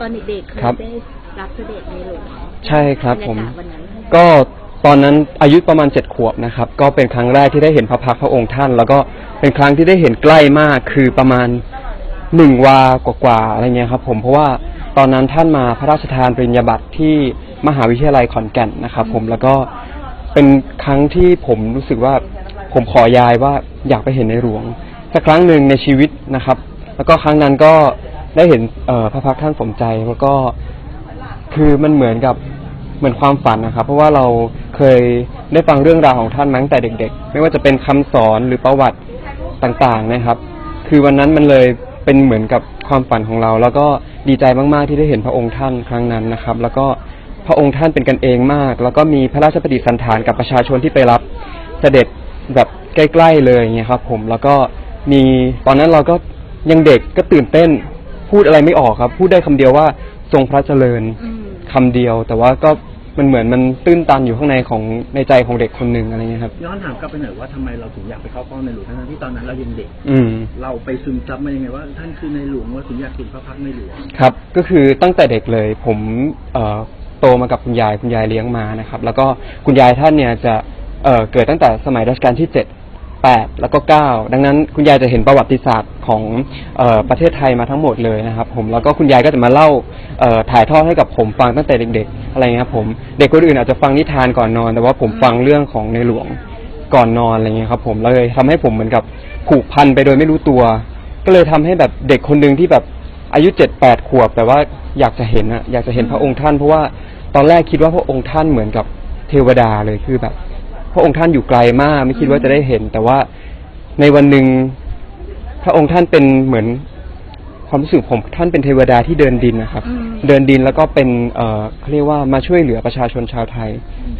ตอนเด็กๆเคยครับ ได้รับเสด็จในหลวงใช่ครับผมบยากาศวันนั้นก็ตอนนั้นอายุประมาณเจ็ดขวบนะครับ ก็เป็นครั้งแรกที่ได้เห็นพระพักตร์พระองค์ท่าน แล้วก็เป็นครั้งที่ได้เห็นใกล้มากคือประมาณหนึ่งวากว่าๆอะไรเงี้ยครับ ผมเพราะว่าตอนนั้นท่านมาพระราชทานปริญญาบัตรที่มหาวิทยาลัยขอนแก่นนะครับ ผมแล้วก็เป็นครั้งที่ผมรู้สึกว่าผมขอยายว่าอยากไปเห็นในหลวงสักครั้งหนึ่งในชีวิตนะครับ แล้วก็ครั้งนั้นก็ ได้เห็นเอ่อพระพักตร์ท่านสมใจแล้วก็คือมันเหมือนกับเหมือนความฝันนะครับ เพราะว่าเราเคยได้ฟังเรื่องราวของท่านมาตั้งแต่เด็ก ๆ ไม่ว่าจะเป็นคำสอนหรือประวัติต่างๆนะครับ คือวันนั้นมันเลยเป็นเหมือนกับความฝันของเรา แล้วก็ดีใจมากๆที่ได้เห็นพระองค์ท่านครั้งนั้นนะครับ แล้วก็พระองค์ท่านเป็นกันเองมาก แล้วก็มีพระราชปฏิสันถานกับประชาชนที่ไปรับเสด็จแบบใกล้ ๆ เลยเงี้ยครับ ผมแล้วก็มีตอนนั้นเราก็ยังเด็กก็ตื่นเต้น พูดอะไรไม่ออกครับ พูดได้คำเดียวว่าทรงพระเจริญอืมคำเดียว แต่ว่าก็มันเหมือนมันตื้นตันอยู่ข้างในของในใจของเด็กคนหนึ่งอะไรเงี้ยครับ ย้อนถามกลับไปหน่อยว่าทำไมเราถึงอยากไปเข้าเฝ้าในหลวงทั้งๆที่ตอนนั้นเรายังเด็ก อืม เราไปซึมซับมายังไงว่า ท่านคือในหลวงว่าถึงอยากเห็นพระพักตร์ในหลวง ครับ ก็คือตั้งแต่เด็กเลยผมเอ่อโตมากับคุณยายคุณยายเลี้ยงมานะครับ แล้วก็คุณยายท่านเนี่ยจะเอ่อเกิดตั้งแต่สมัยรัชกาลที่เจ็ด แปดแล้วก็เก้าดังนั้นคุณยายจะเห็นประวัติศาสตร์ของเออประเทศไทยมาทั้งหมดเลยนะครับ ผมแล้วก็คุณยายก็จะมาเล่าเอ่อถ่ายทอดให้กับผมฟังตั้งแต่เด็ก ๆ อะไรเงี้ยครับผมเด็กคนอื่นอาจจะฟังนิทานก่อนนอน แต่ว่าผมฟังเรื่องของในหลวงก่อนนอนอะไรเงี้ยครับ ผมเลยทำให้ผมเหมือนกับผูกพันไปโดยไม่รู้ตัว ก็เลยทำให้แบบเด็กคนหนึ่งที่แบบอายุเจ็ดแปดขวบ แต่ว่าอยากจะเห็นอะอยากจะเห็นพระองค์ท่าน เพราะว่าตอนแรกคิดว่าพระองค์ท่านเหมือนกับเทวดาเลยคือแบบ พระองค์ท่านอยู่ไกลมาก ไม่คิดว่าจะได้เห็น แต่ว่าในวันหนึ่งพระองค์ท่านเป็นเหมือนความรู้สึกผมท่านเป็นเทวดาที่เดินดินนะครับ อืม เดินดินแล้วก็เป็นเอ่อเขาเรียกว่ามาช่วยเหลือประชาชนชาวไทย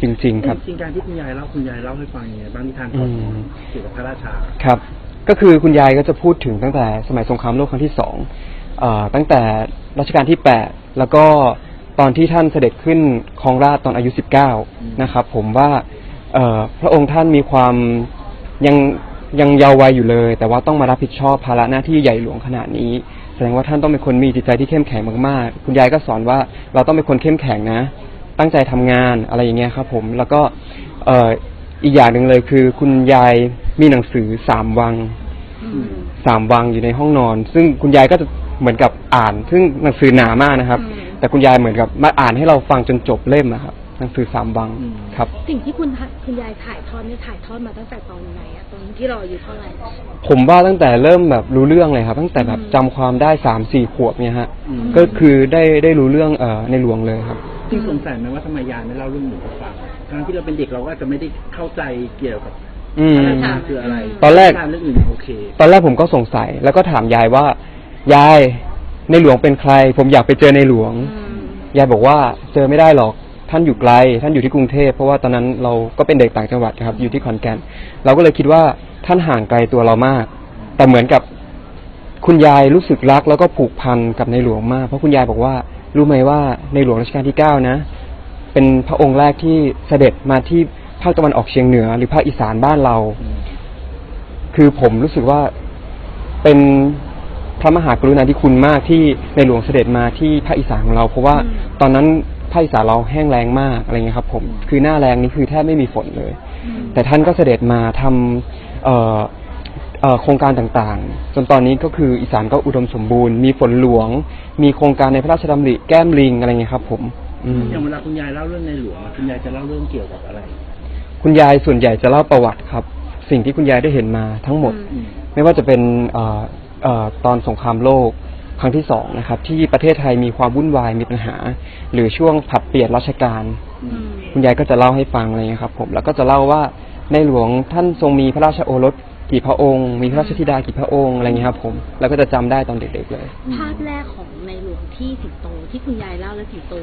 จริง ๆ ครับ จริงๆการที่คุณยายเล่าคุณยายเล่าให้ฟังยังไงบ้างนิทานตอนอืม เกี่ยวกับพระราชา ครับ ก็คือคุณยายก็จะพูดถึงตั้งแต่สมัยสงครามโลกครั้งที่สองเออตั้งแต่รัชกาลที่แปดแล้วก็ตอนที่ท่านเสด็จขึ้นครองราชย์ตอนอายุสิบเก้านะครับ ผมว่า เอ่อพระองค์ท่านมีความยังยังเยาว์วัยอยู่เลย แต่ว่าต้องมารับผิดชอบภาระหน้าที่ใหญ่หลวงขนาดนี้ แสดงว่าท่านต้องเป็นคนมีจิตใจที่เข้มแข็งมากๆ คุณยายก็สอนว่าเราต้องเป็นคนเข้มแข็งนะ ตั้งใจทำงานอะไรอย่างเงี้ยครับผม แล้วก็เอ่ออีกอย่างหนึ่งเลยคือ คุณยายมีหนังสือสามวังอืมสามวังอยู่ในห้องนอน ซึ่งคุณยายก็จะเหมือนกับอ่าน ซึ่งหนังสือหนามากนะครับอืมแต่คุณยายเหมือนกับมาอ่านให้เราฟังจนจบเล่มอะครับ หนังสือสามวังอืมครับ สิ่งที่คุณทะคุณยายถ่ายทอดนี่ถ่ายทอดมาตั้งแต่ตอนไหนอะตอนที่เราอายุเท่าไหร่ผมว่าตั้งแต่เริ่มแบบรู้เรื่องเลยครับ ตั้งแต่แบบอืมจำความได้สามสี่ขวบเนี่ยฮะอืมก็คือได้ได้รู้เรื่องเอ่อในหลวงเลยครับจริงสงสัยไหมว่าทำไมยายไม่เล่าเรื่องหลวงให้ฟังทั้งที่เราเป็นเด็กเราก็อาจจะไม่ได้เข้าใจเกี่ยวกับอืมพระราชาคืออะไร ตอนแรกนิทานเรื่องอื่นโอเค ตอนแรกผมก็สงสัย แล้วก็ถามยายว่ายายในหลวงเป็นใคร ผมอยากไปเจอในหลวงอืมยายบอกว่าเจอไม่ได้หรอก ท่านอยู่ไกล ท่านอยู่ที่กรุงเทพเพราะว่าตอนนั้นเราก็เป็นเด็กต่างจังหวัดครับ อยู่ที่ขอนแก่น เราก็เลยคิดว่าท่านห่างไกลตัวเรามาก แต่เหมือนกับคุณยายรู้สึกรักแล้วก็ผูกพันกับในหลวงมาก เพราะคุณยายบอกว่า รู้ไหมว่าในหลวงรัชกาลที่เก้านะ เป็นพระองค์แรกที่เสด็จมาที่ภาคตะวันออกเฉียงเหนือ หรือภาคอีสานบ้านเรา คือผมรู้สึกว่าเป็นพระมหากรุณาธิคุณมากที่ในหลวงเสด็จมาที่ภาคอีสานของเรา เพราะว่าตอนนั้น ภาคอีสานเราแห้งแล้งมากอะไรเงี้ยครับผมคือหน้าแรงนี่คือแทบไม่มีฝนเลยอืมแต่ท่านก็เสด็จมาทำเอ่อเอ่อโครงการต่างๆ จนตอนนี้ก็คืออีสานก็อุดมสมบูรณ์ มีฝนหลวง มีโครงการในพระราชดำริแก้มลิงอะไรเงี้ยครับผมอืมอย่างเวลาคุณยายเล่าเรื่องในหลวงอะคุณยายจะเล่าเรื่องเกี่ยวกับอะไร คุณยายส่วนใหญ่จะเล่าประวัติครับ สิ่งที่คุณยายได้เห็นมาทั้งหมดอืมไม่ว่าจะเป็นเอ่อเอ่อตอนสงครามโลก ครั้งที่สองนะครับ ที่ประเทศไทยมีความวุ่นวายมีปัญหา หรือช่วงผัดเปลี่ยนราชการอืมคุณยายก็จะเล่าให้ฟังอะไรเงี้ยครับ ผมแล้วก็จะเล่าว่าในหลวงท่านทรงมีพระราชโอรสกี่พระองค์ มีพระราชธิดากี่พระองค์อะไรเงี้ยครับ ผมแล้วก็จะจำได้ตอนเด็กๆเลย ภาพแรกของในหลวงที่สิงโตที่คุณยายเล่าแล้วสิงโต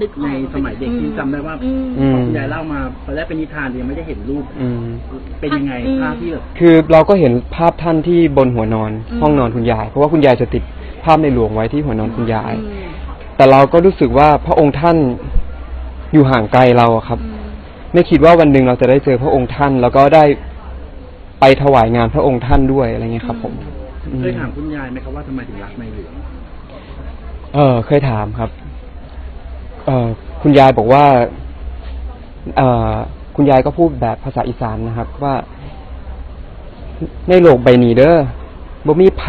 นึกอในอกสมัยเด็กที่จำได้ว่าอืมอืมพอคุณยายเล่ามาตอนแรกเป็นนิทานยังไม่ได้เห็นรูปอืม เป็นยังไงอืมภาพที่แบบคือเราก็เห็นภาพท่านที่บนหัว นอน อืม ห้องนอนคุณยาย เพราะว่าคุณยายจะติด ภาพในหลวงไว้ที่หัวนอนคุณยายอืมแต่เราก็รู้สึกว่าพระองค์ท่านอยู่ห่างไกลเราอะครับอืมไม่คิดว่าวันหนึ่งเราจะได้เจอพระองค์ท่าน แล้วก็ได้ไปถวายงานพระองค์ท่านด้วยอะไรเงี้ยครับ ผมอืมเคยถามคุณยายไหมครับว่าทำไมถึงรักในหลวงเอเออเคยถามครับ เออคุณยายบอกว่า เออคุณยายก็พูดแบบภาษาอีสานนะครับ ว่า ในโลกใบนี้เด้อบ่มีไผ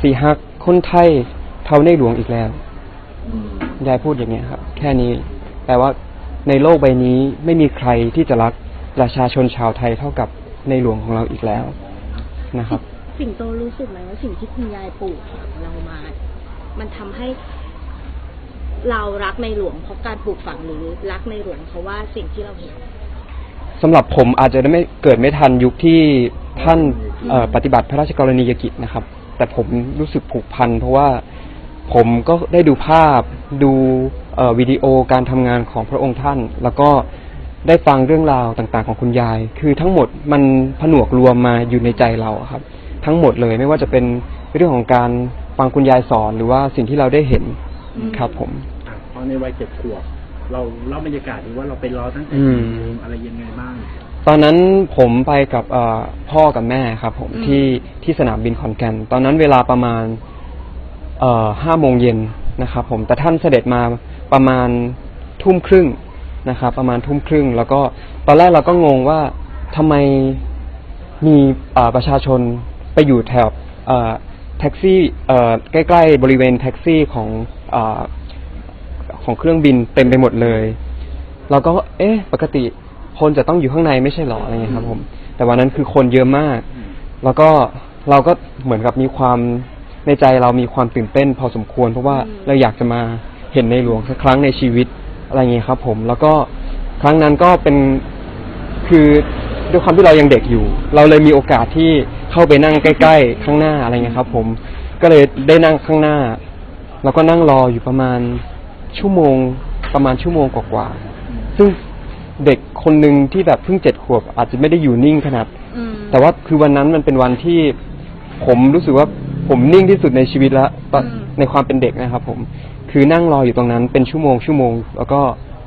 สีฮัก คนไทยเท่าในหลวงอีกแล้วอืมยายพูดอย่างเงี้ยครับ แค่นี้แต่ว่าในโลกใบนี้ไม่มีใครที่จะรักประชาชนชาวไทยเท่ากับในหลวงของเราอีกแล้วนะครับ สิงโตรู้สึกไหมว่าสิ่งที่คุณยายปลูกฝังเรามา มันทำให้เรารักในหลวงเพราะการปลูกฝังหรือรักในหลวงเพราะว่าสิ่งที่เราเห็นสำหรับผมอาจจะไม่เกิดไม่ทันยุคที่ท่านเอ่อปฏิบัติพระราชกรณียกิจนะครับ แต่ผมรู้สึกผูกพันเพราะว่าผมก็ได้ดูภาพ ดูเอ่อวิดีโอการทำงานของพระองค์ท่าน แล้วก็ได้ฟังเรื่องราวต่างๆ ของคุณยาย คือทั้งหมดมันผนวกรวมมาอยู่ในใจเราอะครับ ทั้งหมดเลยไม่ว่าจะเป็นเรื่องของการฟังคุณยายสอนหรือว่าสิ่งที่เราได้เห็นอืมครับผมอะพอในวัยเจ็ดขวบเราเล่าบรรยากาศดีว่าเราไปรอตั้งแต่อืกี่มโมงอะไรยังไงบ้าง ตอนนั้นผมไปกับเอ่อพ่อกับแม่ครับ ผมอืม ที่ที่สนามบินขอนแก่น ตอนนั้นเวลาประมาณเอ่อห้าโมงเย็นนะครับ ผมแต่ท่านเสด็จมาประมาณทุ่มครึ่งนะครับ ประมาณทุ่มครึ่ง แล้วก็ตอนแรกเราก็งงว่าทำไมมีเอ่อประชาชนไปอยู่แถวเอ่อแท็กซี่เอ่อใกล้ๆบริเวณแท็กซี่ของเอ่อ ของเครื่องบินเต็มไปหมดเลย เราก็ เอ๊ะ ปกติ คนจะต้องอยู่ข้างในไม่ใช่หรออะไรเงี้ยครับ ผม แต่วันนั้นคือคนเยอะมาก แล้วก็เราก็เหมือนกับมีความในใจเรามีความตื่นเต้น พอสมควร เพราะว่าอืมเราอยากจะมาเห็นในหลวงสักครั้งในชีวิตอะไรเงี้ยครับ ผม แล้วก็ครั้งนั้นก็เป็นคือด้วยความที่เรายังเด็กอยู่ เราเลยมีโอกาสที่เข้าไปนั่งใกล้ ๆ ข้างหน้าอะไรเงี้ยครับ ผม ก็เลยได้นั่งข้างหน้า แล้วก็นั่งรออยู่ประมาณชั่วโมงประมาณชั่วโมงกว่าๆซึ่งเด็ก คนหนึ่งที่แบบเพิ่งเจ็ดขวบ อาจจะไม่ได้อยู่นิ่งขนาด อืม แต่ว่าคือวันนั้นมันเป็นวันที่ผมรู้สึกว่าผมนิ่งที่สุดในชีวิตแล้วตอนอืม ในความเป็นเด็กนะครับ ผม คือนั่งรออยู่ตรงนั้นเป็นชั่วโมงชั่วโมง แล้วก็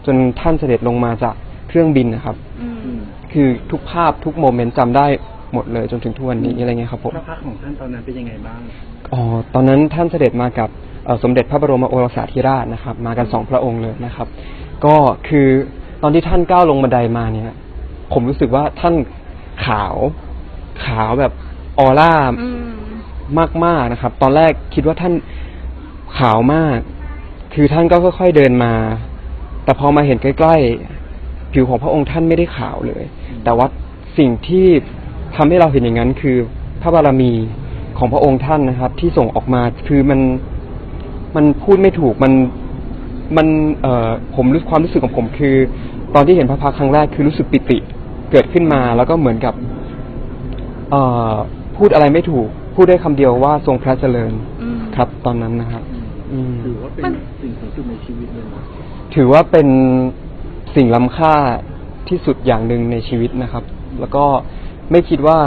จนท่านเสด็จลงมาจากเครื่องบินนะครับอืมอืม คือทุกภาพทุกโมเมนต์จำได้หมดเลยจนถึงทุกวันนี้อะไรเงี้ยครับผม พระพักตร์ของท่านตอนนั้นเป็นยังไงบ้าง อ๋อ ตอนนั้นท่านเสด็จมากับเอ่อสมเด็จพระบรมโอรสาธิราชนะครับ มากันสองพระองค์เลยนะครับ ก็คือ ตอนที่ท่านก้าวลงบันไดมาเนี่ย ผมรู้สึกว่าท่านขาว ขาวแบบออร่าอืม มาก ๆ นะครับ ตอนแรกคิดว่าท่านขาวมาก คือท่านก็ค่อย ๆ เดินมา แต่พอมาเห็นใกล้ๆ ผิวของพระองค์ท่านไม่ได้ขาวเลย แต่ว่าสิ่งที่ทำให้เราเห็นอย่างนั้นคือพระบารมีของพระองค์ท่านนะครับ ที่ส่งออกมาคือมันมันพูดไม่ถูกมันมันเอ่อผมรู้ความรู้สึกของผมคือ ตอนที่เห็นพระพักตร์ครั้งแรกคือรู้สึกปิติเกิดขึ้นมาแล้วก็เหมือนกับเอ่อพูดอะไรไม่ถูก พูดได้คำเดียวว่าทรงพระเจริญอืม ครับ ตอนนั้นนะครับ อืม ถือว่าเป็นมันสิ่งสูงสุดในชีวิตเลยนะถือว่าเป็นสิ่งล้ำค่าที่สุดอย่างหนึ่งในชีวิตนะครับ แล้วก็ไม่คิดว่า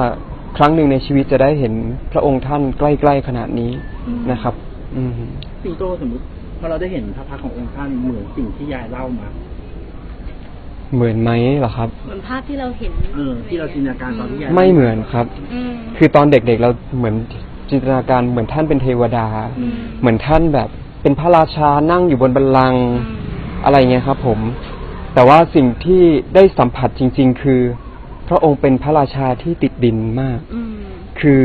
ครั้งหนึ่งในชีวิตจะได้เห็นพระองค์ท่านใกล้ๆขนาดนี้อืม นะครับ อืม สิงโตสมมติพอเราได้เห็นพระพักตร์ขององค์ท่านเหมือนสิ่งที่ยายเล่ามา เหมือนไหมเหรอครับ เหมือนภาพที่เราเห็นเออที่เราจินตนาการตอนที่ยายไม่เหมือนครับ อืม คือตอนเด็กๆเราเหมือนจินตนาการเหมือนท่านเป็นเทวดา อืม เหมือนท่านแบบเป็นพระราชานั่งอยู่บนบัลลังก์อืมอะไรเงี้ยครับผม แต่ว่าสิ่งที่ได้สัมผัสจริง ๆ คือ พระองค์เป็นพระราชาที่ติดดินมาก อืม คือ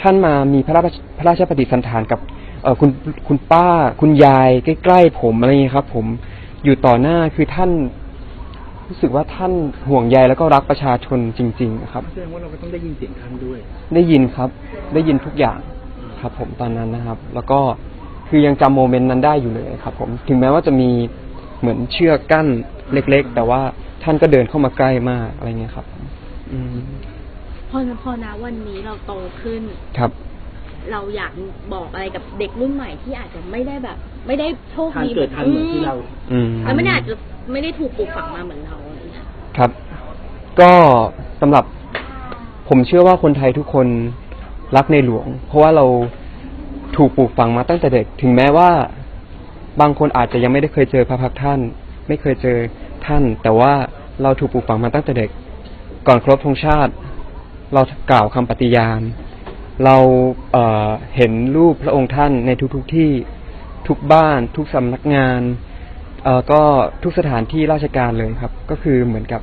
ท่านมามีพระราชพระราชปฏิสันถานกับเอ่อคุณคุณป้า คุณยายใกล้ๆผมอะไรอย่างเงี้ยครับ ผมอยู่ต่อหน้าคือท่าน รู้สึกว่าท่านห่วงใยแล้วก็รักประชาชนจริง ๆ นะครับ แสดงว่าเราก็ต้องได้ยินเสียงท่านด้วย ได้ยินครับ ได้ยินทุกอย่างครับ ผมตอนนั้นนะครับ แล้วก็คือยังจำโมเมนต์นั้นได้อยู่เลยครับ ผมถึงแม้ว่าจะมีเหมือนเชือกกั้นเล็ก ๆ แต่ว่าท่านก็เดินเข้ามาใกล้มากอะไรเงี้ยครับ อืมพอพอนะวันนี้เราโตขึ้น ครับ เราอยากบอกอะไรกับเด็กรุ่นใหม่ที่อาจจะไม่ได้แบบ ไม่ได้โชคท่านดีเกิดทันเหมือนที่เรา อืมแล้วไม่ได้อาจจะไม่ได้ถูกปลูกฝังมาเหมือนเราอะไรอย่างเงี้ยครับ ก็สำหรับผมเชื่อว่าคนไทยทุกคนรักในหลวง เพราะว่าเราถูกปลูกฝังมาตั้งแต่เด็ก ถึงแม้ว่า บางคนอาจจะยังไม่ได้เคยเจอพระพักตร์ท่าน ไม่เคยเจอท่าน แต่ว่าเราถูกปลูกฝังมาตั้งแต่เด็ก ก่อนครบธงชาติ เรากล่าวคำปฏิญาณ เราเเห็นรูปพระองค์ท่านในทุกๆทที่ทุกบ้าน ทุกสำนักงานก็ทุกสถานที่ราชการเลยครับ ก็คือเหมือนกับ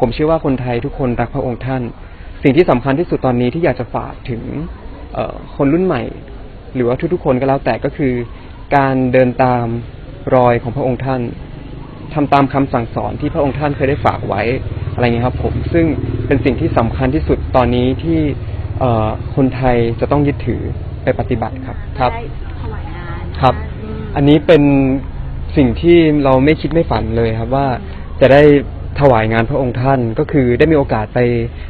ผมเชื่อว่าคนไทยทุกคนรักพระองค์ท่าน สิ่งที่สำคัญที่สุดตอนนี้ที่อยากจะฝากถึงคนรุ่นใหม่ หรือว่าทุกๆคนก็แล้วแต่ก็คือ การเดินตามรอยของพระองค์ท่านทำตามคำสั่งสอนที่พระองค์ท่านเคยได้ฝากไว้อะไรเงี้ยครับ ผมซึ่งเป็นสิ่งที่สำคัญที่สุดตอนนี้ที่ เอ่อคนไทยจะต้องยึดถือไปปฏิบัติครับครับ ได้ถวายงานครับ อืมอันนี้เป็นสิ่งที่เราไม่คิดไม่ฝันเลยครับว่าจะได้ถวายงานพระองค์ท่านก็คือได้มีโอกาสไป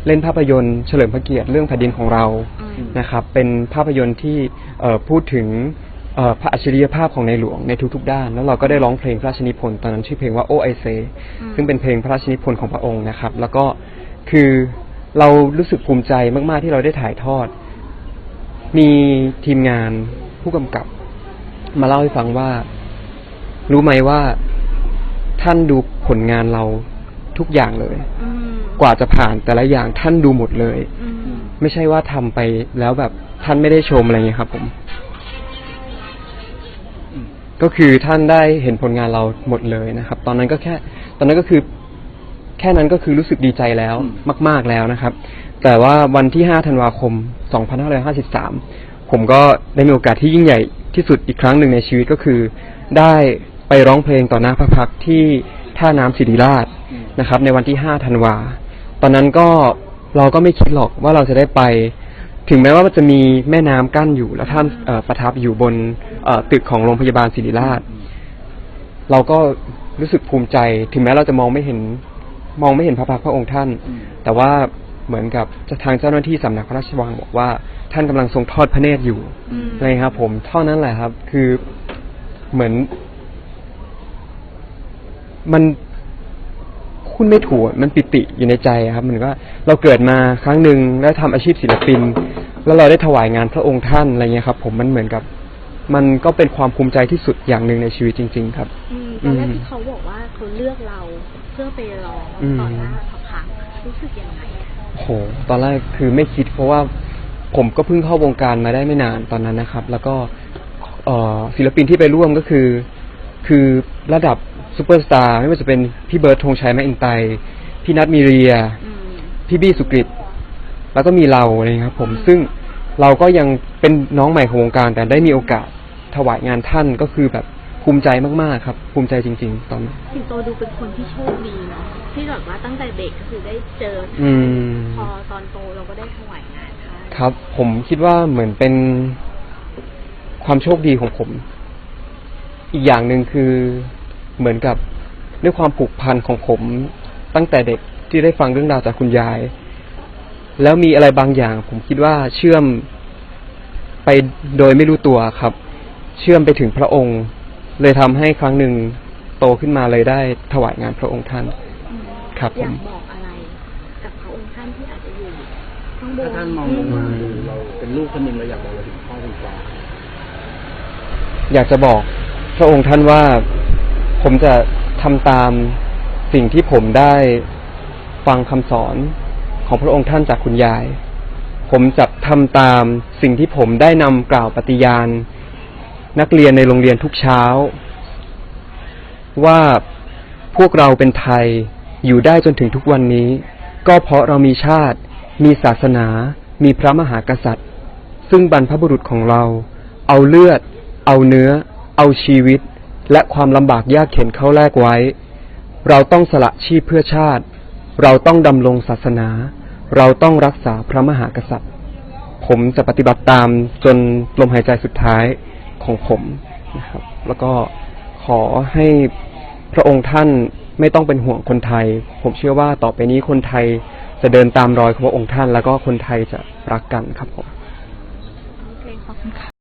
เล่นภาพยนตร์เฉลิมพระเกียรติเรื่องแผ่นดินของเราอืม นะครับ เป็นภาพยนตร์ที่เอ่อพูดถึงเอ่อพระอัจฉริยภาพของในหลวงในทุกๆด้าน แล้วเราก็ได้ร้องเพลงพระราชนิพนธ์ตอนนั้นชื่อเพลงว่าโอไอเซ อืม ซึ่งเป็นเพลงพระราชนิพนธ์ของพระองค์นะครับ แล้วก็คือ เรารู้สึกภูมิใจมาก ๆ ที่เราได้ถ่ายทอด มีทีมงานผู้กำกับ มาเล่าให้ฟังว่า รู้ไหมว่าท่านดูผลงานเราทุกอย่างเลยอืมกว่าจะผ่านแต่ละอย่างท่านดูหมดเลยอืมไม่ใช่ว่าทำไปแล้วแบบท่านไม่ได้ชมอะไรเงี้ยครับผมอืมก็คือท่านได้เห็นผลงานเราหมดเลยนะครับ ตอนนั้นก็แค่ ตอนนั้นก็คือ แค่นั้นก็คือรู้สึกดีใจแล้วมาก ๆแล้วนะครับ แต่ว่าวันที่ 5 ธันวาคม 2553 ผมก็ได้มีโอกาสที่ยิ่งใหญ่ที่สุดอีกครั้งหนึ่งในชีวิตก็คือ ได้ไปร้องเพลงต่อหน้าพระพักตร์ที่ท่าน้ำศิริราชนะครับ ในวันที่ 5 ธันวา ตอนนั้นก็เราก็ไม่คิดหรอกว่าเราจะได้ไป ถึงแม้ว่ามันจะมีแม่น้ำกั้นอยู่ แล้วท่านเอ่อประทับอยู่บนเอ่อตึกของโรงพยาบาลศิริราช เราก็รู้สึกภูมิใจ ถึงแม้เราจะมองไม่เห็น มองไม่เห็นพระพักตร์พระองค์ท่านอืมแต่ว่าเหมือนกับทางเจ้าหน้าที่สำนักพระราชวังบอกว่า ท่านกำลังทรงทอดพระเนตรอยู่อืมอะไรครับ ผมเท่านั้นแหละครับ คือเหมือน มันพูดไม่ถูกอะมันปิติอยู่ในใจอะครับเหมือนว่าเราเกิดมาครั้งหนึ่งแล้วทำอาชีพศิลปิน แล้วเราได้ถวายงานพระองค์ท่านอะไรเงี้ยครับ ผมมันเหมือนกับ มันก็เป็นความภูมิใจที่สุดอย่างหนึ่งในชีวิตจริง ๆ ครับ อืมตอนแรกอืมที่เขาบอกว่าเขาเลือกเราเพื่อไปร้องอืมต่อหน้าพระพักตร์รู้สึกยังไงอะโห ตอนแรกคือไม่คิดเพราะว่าผมก็เพิ่งเข้าวงการมาได้ไม่นานตอนนั้นนะครับ แล้วก็เอ่อศิลปินที่ไปร่วมก็คือ คือระดับซูเปอร์สตาร์ไม่ว่าจะเป็นพี่เบิร์ดธงชัยแมคอินไตร์พี่นัทมีเรียอืมพี่บี้สุกริตแล้วก็มีเราอะไรเงี้ยครับผมอืมซึ่ง เราก็ยังเป็นน้องใหม่ของวงการ แต่ได้มีโอกาสถวายงานท่านก็คือแบบภูมิใจมากๆครับ ภูมิใจจริง ๆ ตอนนั้นสิงโตดูเป็นคนที่โชคดีเนาะที่แบบว่าตั้งแต่เด็กก็คือได้เจออืมพอตอนโตเราก็ได้ถวายงานท่านครับ ผมคิดว่าเหมือนเป็นความโชคดีของผม อีกอย่างหนึ่งคือเหมือนกับด้วยความผูกพันของผมตั้งแต่เด็กที่ได้ฟังเรื่องราวจากคุณยาย แล้วมีอะไรบางอย่าง ผมคิดว่าเชื่อมไปโดยไม่รู้ตัวครับ เชื่อมไปถึงพระองค์ เลยทำให้ครั้งหนึ่งโตขึ้นมาเลยได้ถวายงานพระองค์ท่านอืมครับอยากผมบอกอะไรกับพระองค์ท่านที่อาจจะอยู่ข้างบถ้านท่านมองลงมาดูเราเป็นลูกคนหนึ่งเราอยากบอกอะไรถึงพ่อคุณฟ้าอยากจะบอกพระองค์ท่านว่าผมจะทำตามสิ่งที่ผมได้ฟังคำสอน ของพระองค์ท่านจากคุณยาย ผมจะทำตามสิ่งที่ผมได้นำกล่าวปฏิญาณ นักเรียนในโรงเรียนทุกเช้า ว่าพวกเราเป็นไทยอยู่ได้จนถึงทุกวันนี้ ก็เพราะเรามีชาติ มีศาสนา มีพระมหากษัตริย์ ซึ่งบรรพบุรุษของเรา เอาเลือด เอาเนื้อ เอาชีวิต และความลำบากยากเข็นเข้าแลกไว้ เราต้องสละชีพเพื่อชาติ เราต้องดำรงศาสนา เราต้องรักษาพระมหากษัตริย์ ผมจะปฏิบัติตามจนลมหายใจสุดท้ายของผมนะครับ แล้วก็ขอให้พระองค์ท่านไม่ต้องเป็นห่วงคนไทย ผมเชื่อว่าต่อไปนี้คนไทยจะเดินตามรอยของพระองค์ท่าน แล้วก็คนไทยจะรักกันครับผมขอบคุณค่ะ